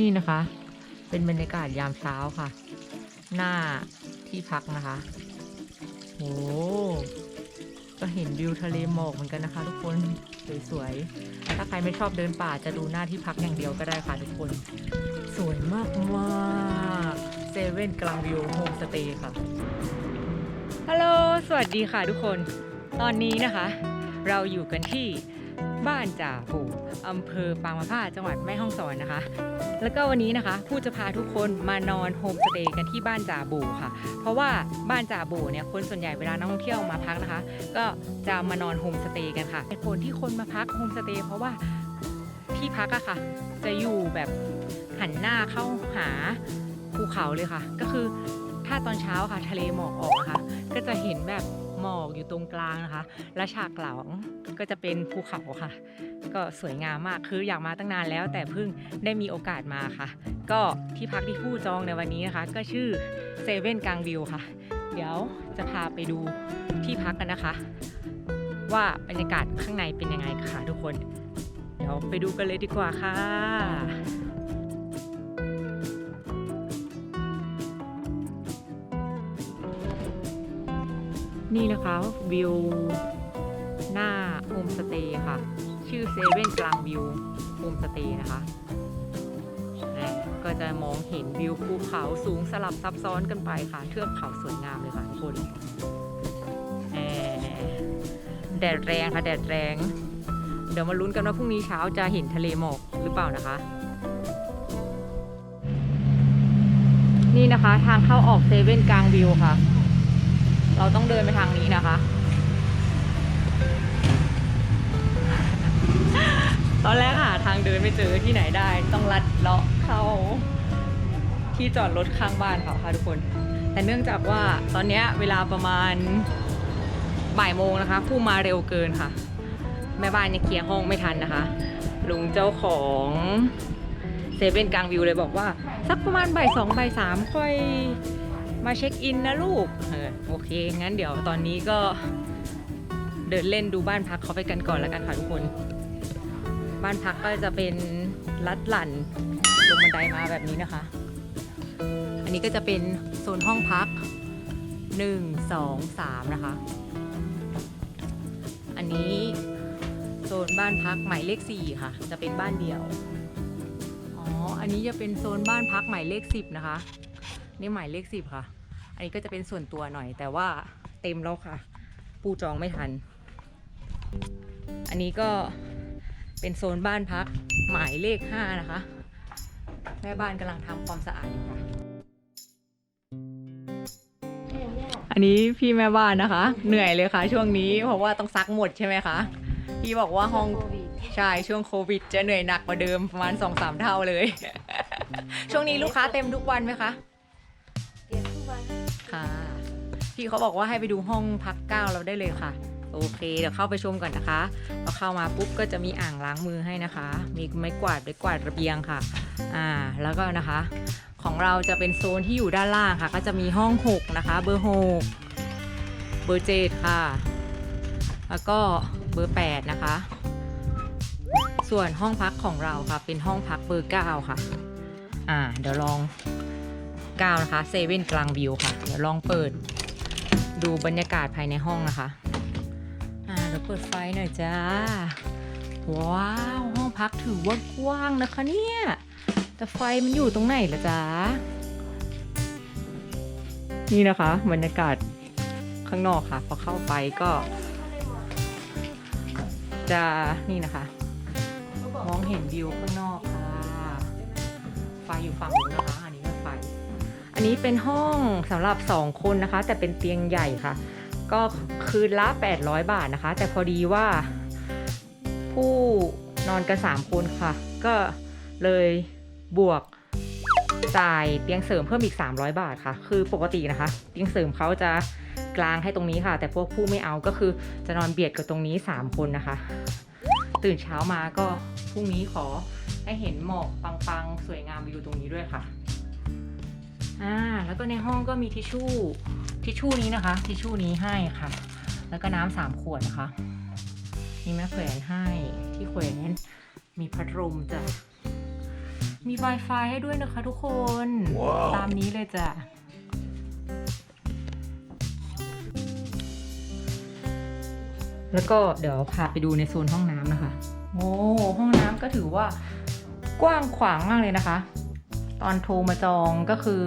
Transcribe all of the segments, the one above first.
นี่นะคะ เป็นบรรยากาศยามเช้าค่ะ หน้าที่พักนะคะโอ้ก็เห็นวิวทะเลหมอกเหมือนกันนะคะ ทุกคนสวยๆ ถ้าใครไม่ชอบเดินป่าจะดูหน้าที่พักอย่างเดียวก็ได้ค่ะทุกคน สวยมากมากเซเว่นกลางวิวโฮมสเตย์ค่ะ ฮัลโหล สวัสดีค่ะทุกคน ตอนนี้นะคะ เราอยู่กันที่ บ้านจ่าปู่อำเภอปางมะผ้าจังหวัดแม่ฮ่องสอนนะคะ แล้วก็วันนี้นะคะ ผู้จะพาทุกคนมานอนโฮมสเตย์กันที่บ้านจ่าบูค่ะ เพราะว่าบ้านจ่าบูเนี่ยคนส่วนใหญ่เวลานักท่องเที่ยวมาพักนะคะ ก็จะมานอนโฮมสเตย์กันค่ะเหตุผลที่คนมาพักโฮมสเตย์เพราะว่าที่พักอะค่ะ จะอยู่แบบหันหน้าเข้าหาภูเขาเลยค่ะ ก็คือถ้าตอนเช้าค่ะ ทะเลหมอกออกนะคะ ก็จะเห็นแบบ หมอกอยู่ตรงกลางนะคะ และฉากหลังก็จะเป็นภูเขาค่ะ ก็สวยงามมากคืออยากมาตั้งนานแล้ว แต่เพิ่งได้มีโอกาสมาค่ะ ก็ที่พักที่ผู้จองในวันนี้นะคะ ก็ชื่อเซเว่นกลางวิวค่ะ เดี๋ยวจะพาไปดูที่พักกันนะคะ ว่าบรรยากาศข้างในเป็นยังไงค่ะทุกคน เดี๋ยวไปดูกันเลยดีกว่าค่ะ นี่นะคะวิวหน้าโฮมสเตย์ค่ะ ชื่อเซเว่นกลางวิวโฮมสเตย์นะคะ ก็จะมองเห็นวิวภูเขาสูงสลับซับซ้อนกันไปค่ะ เทือกเขาสวยงามเลยค่ะทุกคนแดดแรงค่ะแดดแรง เดี๋ยวมาลุ้นกันว่าพรุ่งนี้เช้าจะเห็นทะเลหมอกหรือเปล่านะคะ นี่นะคะทางเข้าออกเซเว่นกลางวิวค่ะ เราต้องเดินไปทางนี้นะคะ ตอนแรกหาทางเดินไม่เจอที่ไหนได้ ต้องลัดเลาะเข้า ที่จอดรถข้างบ้านเขาค่ะทุกคน แต่เนื่องจากว่าตอนนี้เวลาประมาณบ่ายโมงนะคะ ผู้มาเร็วเกินค่ะ แม่บ้านยังเคลียร์ห้องไม่ทันนะคะ ลุงเจ้าของเซเว่นกลางวิวเลยบอกว่า สักประมาณบ่ายสองบ่ายสามค่อย มาเช็คอินนะลูกเออโอเค งั้นเดี๋ยวตอนนี้ก็เดินเล่นดูบ้านพักเขาไปกันก่อนแล้วกันค่ะทุกคน บ้านพักก็จะเป็นลัดหลั่นลงบันไดมาแบบนี้นะคะ อันนี้ก็จะเป็นโซนห้องพัก 1 2 3 นะคะ อันนี้โซนบ้านพักหมายเลข 4 ค่ะ จะเป็นบ้านเดี่ยว อ๋อ อันนี้จะเป็นโซนบ้านพักหมายเลข 10 นะคะ นี่หมายเลข10ค่ะ อันนี้ก็จะเป็นส่วนตัวหน่อย แต่ว่าเต็มแล้วค่ะ ปูจองไม่ทัน อันนี้ก็เป็นโซนบ้านพัก หมายเลข5นะคะแม่บ้านกำลังทำความสะอาดอยู่ค่ะ อันนี้พี่แม่บ้านนะคะ เหนื่อยเลยค่ะ ช่วงนี้เพราะว่าต้องซักหมดใช่ไหมคะ พี่บอกว่าห้องใช่ช่วงโควิด จะเหนื่อยหนักกว่าเดิมประมาณ2-3เท่าเลย ช่วงนี้ลูกค้าเต็มทุกวันไหมคะเก็บทุก วันค่ะ พี่เขาบอกว่าให้ไปดูห้องพักเก้าเราได้เลยค่ะ โอเค เดี๋ยวเข้าไปชมก่อนนะคะพอเข้ามาปุ๊บก็จะมีอ่างล้างมือให้นะคะ มีไม้กวาดไม้กวาดระเบียงค่ะ อ่า แล้วก็นะคะ ของเราจะเป็นโซนที่อยู่ด้านล่างค่ะ ก็จะมีห้อง6นะคะ เบอร์6เบอร์เจ็ดค่ะ แล้วก็เบอร์8นะคะ ส่วนห้องพักของเราค่ะ เป็นห้องพักเบอร์9ค่ะ อ่า เดี๋ยวลอง 9 นะคะเซเว่นกลางวิวค่ะ เดี๋ยวลองเปิด ดูบรรยากาศภายในห้องนะคะ อ่าเดี๋ยวเปิดไฟหน่อยจ้า ว้าว ห้องพักถือว่ากว้างนะคะเนี่ย แต่ไฟมันอยู่ตรงไหนละจ๊ะนี่นะคะบรรยากาศข้างนอกค่ะ พอเข้าไปก็ จะนี่นะคะ มองเห็นวิวข้างนอกค่ะ ไฟอยู่ฝั่งนู้นนะคะ อันนี้เป็นห้องสำหรับ 2 คนนะคะ แต่เป็นเตียงใหญ่ค่ะ ก็คืนละ 800 บาทนะคะ แต่พอดีว่า ผู้นอนกัน 3 คนค่ะ ก็เลยบวกจ่ายเตียงเสริมเพิ่มอีก 300 บาทค่ะ คือปกตินะคะ เตียงเสริมเขาจะกลางให้ตรงนี้ค่ะ แต่พวกผู้ไม่เอาก็คือจะนอนเบียดกับตรงนี้ 3 คนนะคะ ตื่นเช้ามาก็พรุ่งนี้ขอให้เห็นหมอกปังๆ สวยงามวิวตรงนี้ด้วยค่ะ อ่าแล้วก็ในห้องก็มีทิชชู่ทิชชู่นี้นะคะ ทิชชู่นี้ให้ค่ะ แล้วก็น้ำสามขวดนะคะมีแม่แขวนให้ที่แขวนมีพัดลมจ้ะมี Wi-Fi ให้ด้วยนะคะทุกคนตามนี้เลยจ้ะแล้วก็เดี๋ยวพาไปดูในโซนห้องน้ำนะคะ โอ้ห้องน้ำก็ถือว่ากว้างขวางมากเลยนะคะ ตอนโทรมาจองก็คือ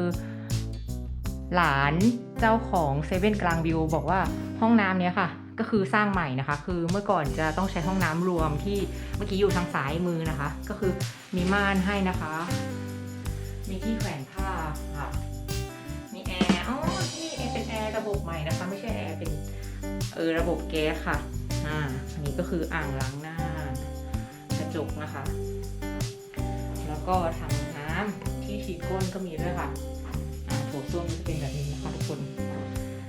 หลานเจ้าของเซเว่นกลางวิวบอกว่าห้องน้ำเนี้ยค่ะ ก็คือสร้างใหม่นะคะ คือเมื่อก่อนจะต้องใช้ห้องน้ำรวมที่เมื่อกี้อยู่ทางซ้ายมือนะคะ ก็คือมีม่านให้นะคะ มีที่แขวนผ้าค่ะ มีแอร์อ๋อนี่แอร์เป็นแอร์ระบบใหม่นะคะ ไม่ใช่แอร์เป็นเออระบบแก๊สค่ะอ่าอันนี้ก็คืออ่างล้างหน้ากระจกนะคะ แล้วก็ถังน้ำ ที่ฉีดก้นก็มีด้วยค่ะอ่าโถส้วมจะเป็นแบบนี้นะคะทุกคน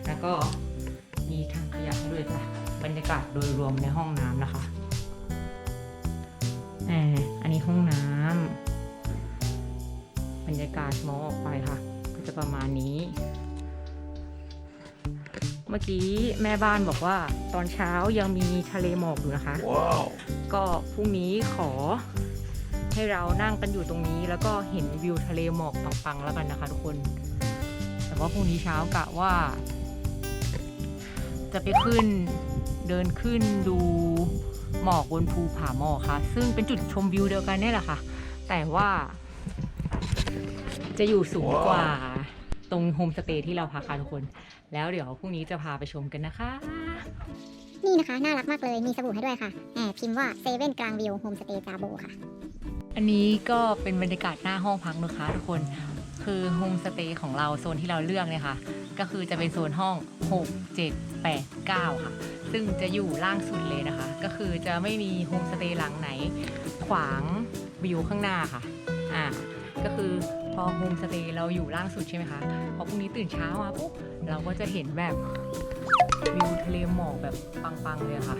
แล้วก็มีถังขยะให้ด้วยค่ะ บรรยากาศโดยรวมในห้องน้ำนะคะแอมอันนี้ห้องน้ำบรรยากาศมองออกไปค่ะ ก็จะประมาณนี้ เมื่อกี้แม่บ้านบอกว่าตอนเช้ายังมีทะเลหมอกอยู่นะคะ Wow. ก็พรุ่งนี้ขอ ให้เรานั่งกันอยู่ตรงนี้ แล้วก็เห็นวิวทะเลหมอกปังๆแล้วกันนะคะทุกคน แต่ว่าพรุ่งนี้เช้ากะว่า จะไปขึ้นเดินขึ้นดูหมอกบนภูผาหมอกค่ะ ซึ่งเป็นจุดชมวิวเดียวกันเนี่ยแหละค่ะ แต่ว่า จะอยู่สูงกว่าตรงโฮมสเตย์ที่เราพักค่ะทุกคน แล้วเดี๋ยวพรุ่งนี้จะพาไปชมกันนะคะ นี่นะคะ น่ารักมากเลยมีสบู่ให้ด้วยค่ะแอบพิมพ์ว่าเซเว่นกลางวิวโฮมสเตย์จาโบค่ะ อันนี้ก็เป็นบรรยากาศหน้าห้องพักนะคะทุกคนคือโฮมสเตย์ของเราโซนที่เราเลือกเนี่ยค่ะ ก็คือจะเป็นโซนห้อง 6 7 8 9 ค่ะ ซึ่งจะอยู่ล่างสุดเลยนะคะ ก็คือจะไม่มีโฮมสเตย์หลังไหน ขวางวิวข้างหน้าค่ะอ่าก็คือพอโฮมสเตย์เราอยู่ล่างสุดใช่ไหมคะพอพรุ่งนี้ตื่นเช้ามาปุ๊บเราก็จะเห็นแบบวิวทะเลหมอกแบบปังๆเลยค่ะ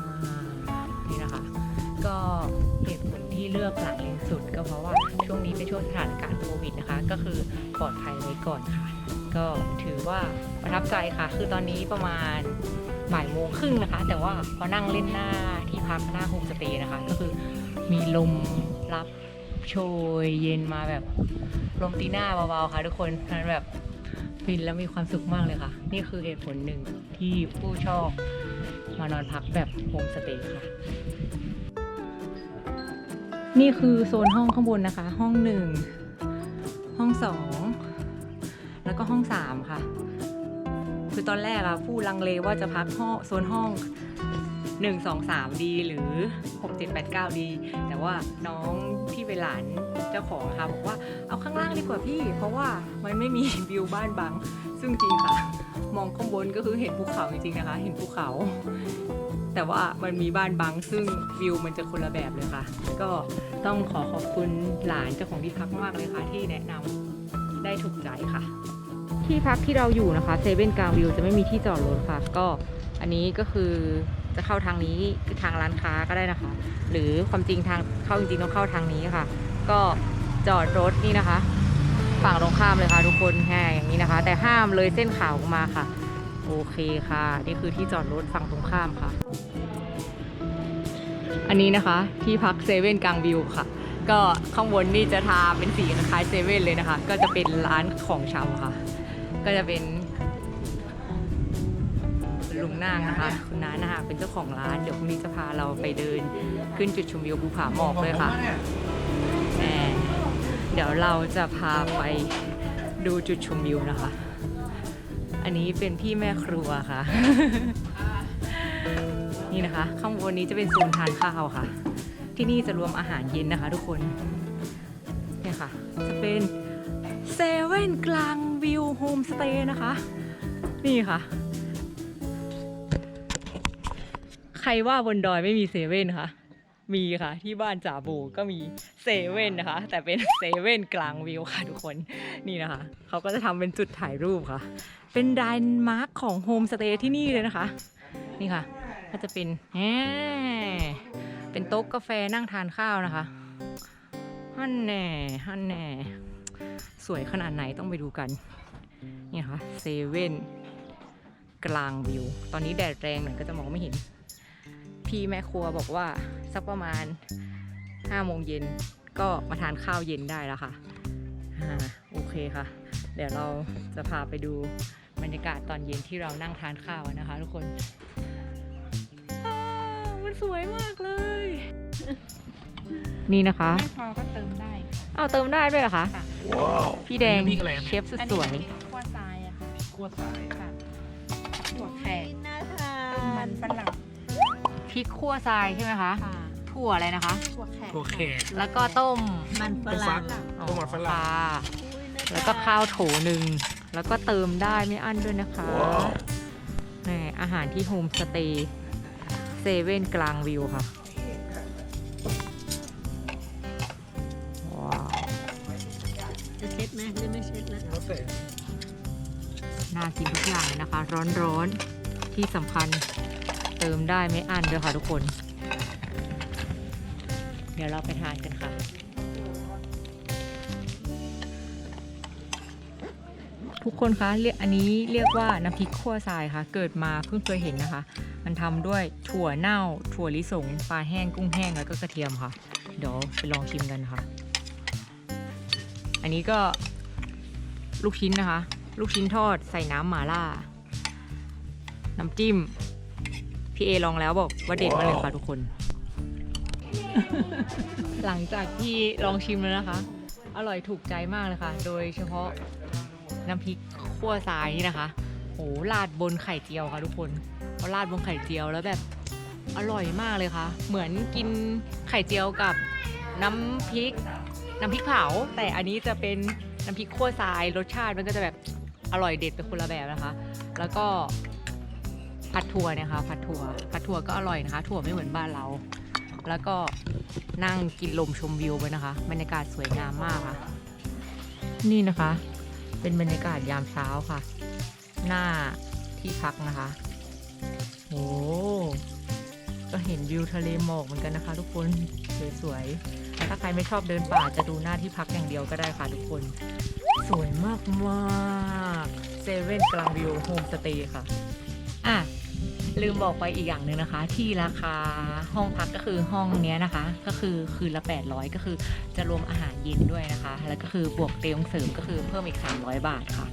อ่านี่นะคะ ก็เหตุผล ที่เลือกหลังเลนสุด ก็เพราะว่าช่วงนี้เป็นช่วงสถานการณ์โควิดนะคะ ก็คือปลอดภัยไว้ก่อนค่ะ ก็ถือว่าประทับใจค่ะ คือตอนนี้ประมาณบ่ายโมงครึ่งนะคะ แต่ว่าพอนั่งเล่นหน้าที่พักหน้าโฮมสเตย์นะคะ ก็คือมีลมรับโชยเย็นมาแบบลมตีหน้าเบาๆค่ะ ทุกคนมันแบบฟินแล้วมีความสุขมากเลยค่ะ นี่คือเหตุผลหนึ่งที่ผู้ชอบมานอนพักแบบโฮมสเตย์ค่ะ นี่คือโซนห้องข้างบนนะคะ ห้องหนึ่งห้องสองแล้วก็ห้องสามค่ะ คือตอนแรกอะผู้ลังเลว่าจะพักห้องโซนห้องหนึ่งสองสามดีหรือหกเจ็ดแปดเก้าดี แต่ว่าน้องที่เป็นหลานเจ้าของค่ะบอกว่าเอาข้างล่างดีกว่าพี่ เพราะว่ามันไม่มีวิวบ้านบัง ซึ่งจริงค่ะ มองข้างบนก็คือเห็นภูเขาจริงๆนะคะ เห็นภูเขา แต่ว่ามันมีบ้านบังซึ่งวิวมันจะคนละแบบเลยค่ะ ก็ต้องขอขอบคุณหลานเจ้าของที่พักมากเลยค่ะ ที่แนะนำได้ถูกใจค่ะ ที่พักที่เราอยู่นะคะเซเว่นกลางวิวจะไม่มีที่จอดรถค่ะ ก็อันนี้ก็คือจะเข้าทางนี้คือทางร้านค้าก็ได้นะคะ หรือความจริงทางเข้าจริงๆต้องเข้าทางนี้ค่ะ ก็จอดรถนี่นะคะ ฝั่งตรงข้ามเลยค่ะทุกคนแห่อย่างนี้นะคะ แต่ห้ามเลยเส้นขาวออกมาค่ะ โอเคค่ะ นี่คือที่จอดรถฝั่งตรงข้ามค่ะ อันนี้นะคะที่พักเซเว่นกลางวิวค่ะ ก็ข้างบนนี่จะทาเป็นสีคล้ายเซเว่นเลยนะคะ ก็จะเป็นร้านของชำค่ะ ก็จะเป็นลุงนางนะคะ คุณน้านะคะเป็นเจ้าของร้าน เดี๋ยวพรุ่งนี้จะพาเราไปเดินขึ้นจุดชมวิวภูผาหมอกเลยค่ะแหมเดี๋ยวเราจะพาไปดูจุดชมวิวนะคะ อันนี้เป็นพี่แม่ครัวค่ะ นี่นะคะ ข้างบนนี้จะเป็นโซนทานข้าวค่ะ ที่นี่จะรวมอาหารเย็นนะคะ ทุกคนเนี่ยค่ะ จะเป็นเซเว่นกลางวิวโฮมสเตย์นะคะ นี่ค่ะ ใครว่าบนดอยไม่มีเซเว่นคะ มีค่ะ ที่บ้านจ่าบูก็มีเซเว่นนะคะ แต่เป็นเซเว่นกลางวิวค่ะทุกคนนี่นะคะ เขาก็จะทำเป็นจุดถ่ายรูปค่ะ เป็นไดน์มาร์คของโฮมสเตย์ที่นี่เลยนะคะ นี่ค่ะ ก็จะเป็นแหมเป็นโต๊ะกาแฟนั่งทานข้าวนะคะฮั่นแน่ฮั่นแน่สวยขนาดไหนต้องไปดูกัน นี่ค่ะเซเว่นกลางวิว ตอนนี้แดดแรงหน่อยก็จะมองไม่เห็น พี่แม่ครัวบอกว่าสักประมาณ5โมงเย็นก็มาทานข้าวเย็นได้แล้วค่ะอ่าโอเคค่ะ เดี๋ยวเราจะพาไปดูบรรยากาศตอนเย็นที่เรานั่งทานข้าวกันนะคะทุกคนอ้าวมันสวยมากเลย นี่นะคะไม่พอก็เติมได้ค่ะเอาเติมได้ด้วยเหรอคะค่ะพี่แดงอันนี้พริกอะไรนะเชฟสุดอันสนี้วยพริกขั่วทรายอะค่ะขั้วทรายค่ะถั่วแขกต้มมันฝรั่ง พริกขั่วทรายใช่ไหมคะค่ะถั่วอะไรนะคะ ถั่วแขกถั่วแขกแล้วก็ต้มมันฝต้มฟัรั่กงอ๋อต้มมันฝรั่งปลาแล้วก็ข้าวโถหนึ่งแล้วก็เติมได้ไม่อั้นด้วยนะคะแหมอาหารที่โฮมสเตย์เซเว่นกลางวิวค่ะว้าวจะเช็ดไหมหรือไม่เช็ดนะแล้วแต่น่ากินทุกอย่างเลยนะคะ ร้อนๆที่สำคัญเติมได้ไม่อั้นด้วยค่ะทุกคน เดี๋ยวเราไปทานกันค่ะ ทุกคนคะเรียกอันนี้เรียกว่าน้ำพริกขั่วทรายค่ะ เกิดมาเพิ่งเคยเห็นนะคะ มันทำด้วยถั่วเน่า ถั่วลิสงปลาแห้งกุ้งแห้งแล้วก็กระเทียมค่ะ เดี๋ยวไปลองชิมกันค่ะ อันนี้ก็ลูกชิ้นนะคะ ลูกชิ้นทอดใส่น้ำหม่าล่า น้ำจิ้ม พี่เอลองแล้วบอกว่าเด็ดมากเลยค่ะทุกคน หลังจากที่ลองชิมแล้วนะคะ อร่อยถูกใจมากเลยค่ะ โดยเฉพาะน้ำพริกขั่วทรายนี่นะคะโหราดบนไข่เจียวค่ะทุกคนพอราดบนไข่เจียวแล้วแบบอร่อยมากเลยค่ะ เหมือนกินไข่เจียวกับน้ำพริก น้ำพริกเผา แต่อันนี้จะเป็นน้ำพริกขั่วทรายรสชาติมันก็จะแบบอร่อยเด็ดเป็นคนละแบบนะคะ แล้วก็ ผัดถั่วเนี่ยค่ะผัดถั่วผัดถั่วก็อร่อยนะคะ ถั่วไม่เหมือนบ้านเรา แล้วก็นั่งกินลมชมวิวไปนะคะบรรยากาศสวยงามมากค่ะ นี่นะคะ เป็นบรรยากาศยามเช้าค่ะ หน้าที่พักนะคะโอ้ก็เห็นวิวทะเลหมอกเหมือนกันนะคะ ทุกคนสวยๆถ้าใครไม่ชอบเดินป่าจะดูหน้าที่พักอย่างเดียวก็ได้ค่ะทุกคน สวยมากมากเซเว่นกลางวิวโฮมสเตย์ค่ะ อะ ลืมบอกไปอีกอย่างหนึ่งนะคะ ที่ราคาห้องพักก็คือห้องนี้นะคะ ก็คือคืนละ 800 ก็คือจะรวมอาหารเย็นด้วยนะคะ แล้วก็คือบวกเตียงเสริมก็คือเพิ่มอีก 300 บาทค่ะ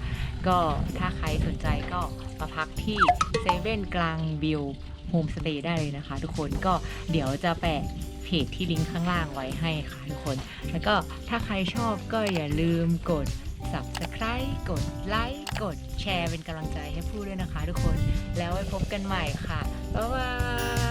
ก็ถ้าใครสนใจก็มาพักที่เซเว่นกลางวิวโฮมสเตย์ได้เลยนะคะ ทุกคนก็เดี๋ยวจะแปะเพจที่ลิงก์ข้างล่างไว้ให้ค่ะทุกคน แล้วก็ถ้าใครชอบก็อย่าลืมกด subscribe กดไลค์กดแชร์เป็นกำลังใจให้ผู้ด้วยนะคะทุกคน แล้วไว้พบกันใหม่ค่ะ บ๊ายบาย